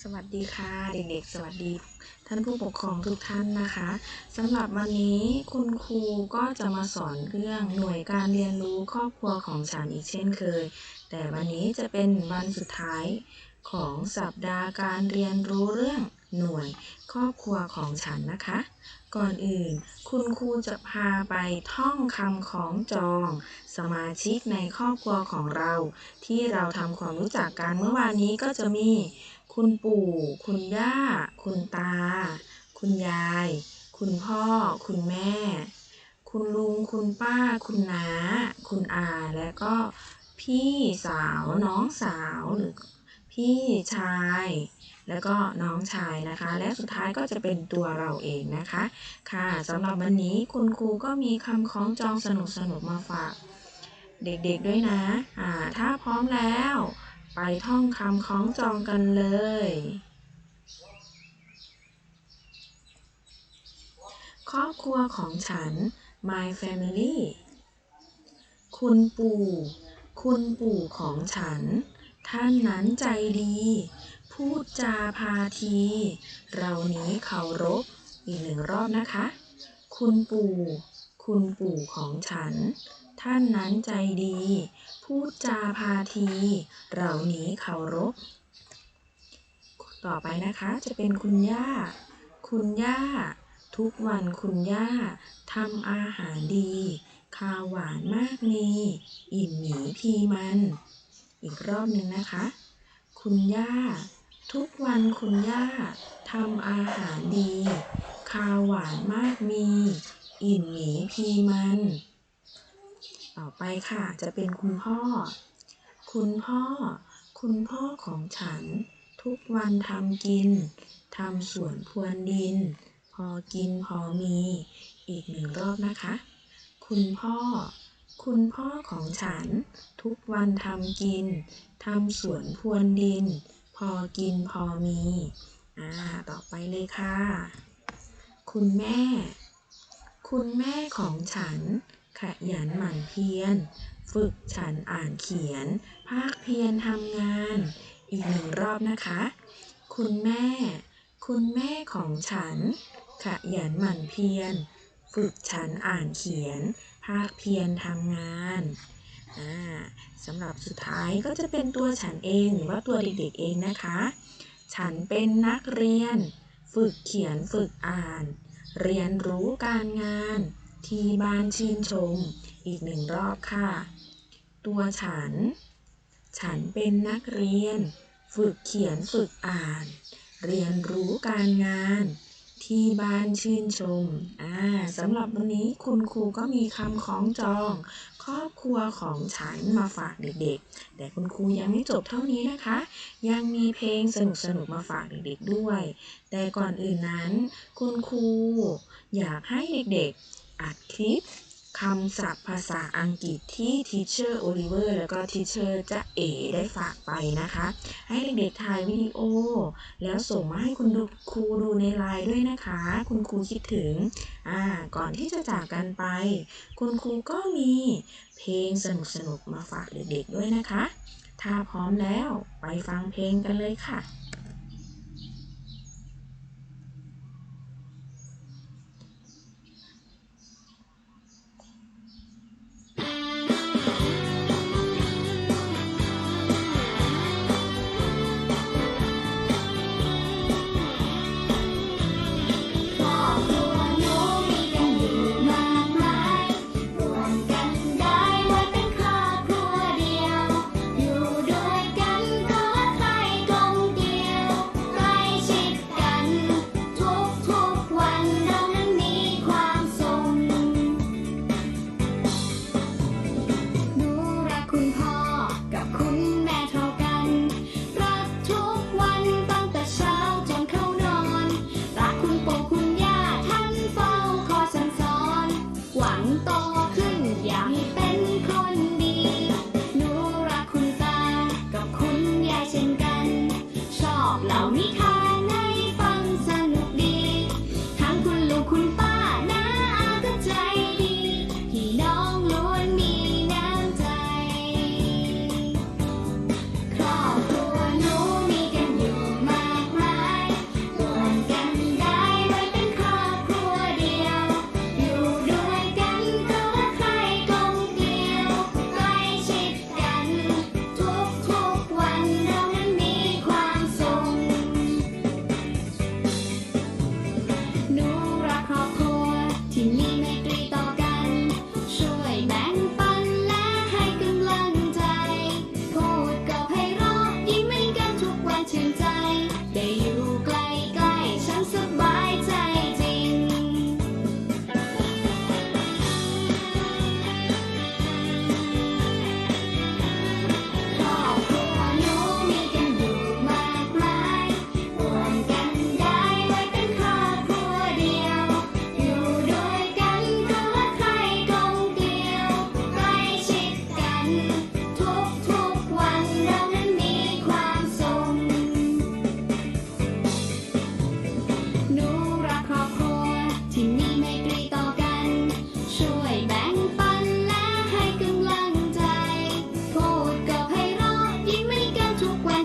สวัสดีค่ะเด็กๆ สวัสดี ท่านผู้ปกครองทุกท่านนะคะสำหรับวันนี้คุณครูก็จะมาสอนเรื่องหน่วยการเรียนรู้ครอบครัวของฉันอีกเช่นเคย แต่วันนี้จะเป็นวันสุดท้าย ของสัปดาห์การเรียนรู้เรื่องหน่วยครอบครัวของฉันนะคะ ก่อนอื่น คุณครูจะพาไปท่องคำของจอง สมาชิกในครอบครัวของเรา ที่เราทำความรู้จักกันเมื่อวานนี้ก็จะมี คุณปู่ คุณย่า คุณตา คุณยาย คุณพ่อ คุณแม่ คุณลุง คุณป้า คุณน้า คุณอา และก็พี่สาวน้องสาวหรือ พี่ชาย แล้วก็น้องชายนะคะ และสุดท้ายก็จะเป็นตัวเราเองนะคะ ค่ะสำหรับวันนี้คุณครูก็มีคำคล้องจองสนุกๆมาฝาก เด็กๆด้วยนะอ่าถ้าพร้อมแล้ว ไปท่องคำคล้องจองกันเลยครอบครัวของฉัน my family คุณปู่ คุณปู่ของฉัน ท่านนั้นใจดี พูดจาพาที เรานี้เคารพ อีกหนึ่งรอบนะคะ คุณปู่ คุณปู่ของฉัน ท่านนั้นใจดี พูดจาพาที เรานี้เคารพ ต่อไปนะคะจะเป็นคุณย่า คุณย่า ทุกวันคุณย่าทำอาหารดี ข้าวหวานมากมี อิ่มหมีพีมัน อีกรอบหนึ่งนะคะ คุณย่า ทุกวันคุณย่าทำอาหารดีข้าวหวานมากมี อิ่มหมีพีมัน ต่อไปค่ะจะเป็นคุณพ่อ คุณพ่อ คุณพ่อของฉัน ทุกวันทำกินทำสวนพรวนดิน พอกินพอมี อีกหนึ่งรอบนะคะ คุณพ่อ คุณพ่อของฉัน ทุกวันทำกินทำสวนพรวนดิน พอกินพอมี อ่า ต่อไปเลยค่ะ คุณแม่ คุณแม่ของฉัน ขยันหมั่นเพียร ฝึกฉันอ่านเขียน ภาคเพียรทำงาน อีกหนึ่งรอบนะคะ คุณแม่ คุณแม่ของฉัน ขยันหมั่นเพียร ฝึกฉันอ่านเขียนาคเพียรทำงานสำหรับสุดท้ายก็จะเป็นตัวฉันเองหรือว่าตัวเด็กๆเองนะคะ ฉันเป็นนักเรียน ฝึกเขียนฝึกอ่าน เรียนรู้การงาน ที่บ้านชื่นชม อีกหนึ่งรอบค่ะ ตัวฉัน ฉันเป็นนักเรียน ฝึกเขียนฝึกอ่าน เรียนรู้การงาน ที่บ้านชื่นชม อ่าสำหรับวันนี้คุณครูก็มีคำของจอง ครอบครัวของฉันมาฝากเด็กๆ แต่คุณครูยังไม่จบเท่านี้นะคะ ยังมีเพลงสนุกๆมาฝากเด็กๆด้วย แต่ก่อนอื่นนั้น คุณครูอยากให้เด็กๆ อัดคลิป คำศัพท์ภาษาอังกฤษที่ Teacher Oliver แล้วก็ Teacher จ๊ะเอ๋ได้ฝากไปนะคะ ให้เด็กๆถ่ายวิดีโอ แล้วส่งมาให้คุณครูดูในไลน์ด้วยนะคะ คุณครูคิดถึงอ่าก่อนที่จะจากกันไป คุณครูก็มีเพลงสนุกๆมาฝากเด็กๆด้วยนะคะ ถ้าพร้อมแล้วไปฟังเพลงกันเลยค่ะ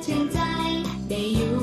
Trên.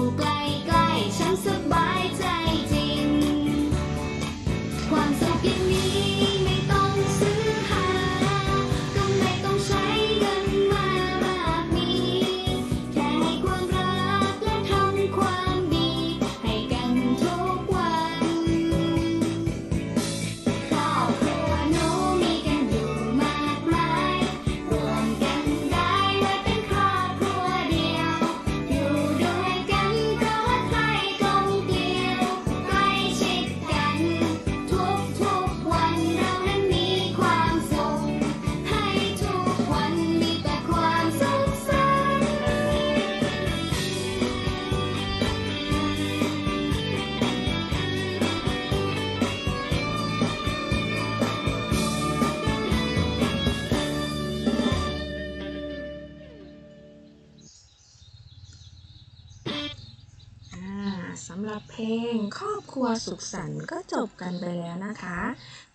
ำหรับเพลงครอบครัวสุขสันต์ก็จบกันไปแล้วนะคะ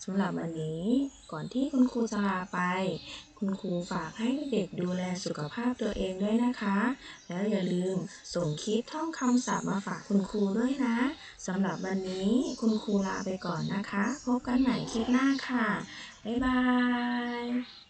สำหรับวันนี้ก่อนที่คุณครูจะลาไป คุณครูฝากให้เด็กดูแลสุขภาพตัวเองด้วยนะคะ แล้วอย่าลืมส่งคลิปท่องคำศัพท์มาฝากคุณครูด้วยนะสำหรับวันนี้คุณครูลาไปก่อนนะคะ พบกันใหม่คลิปหน้าค่ะ บ๊ายบาย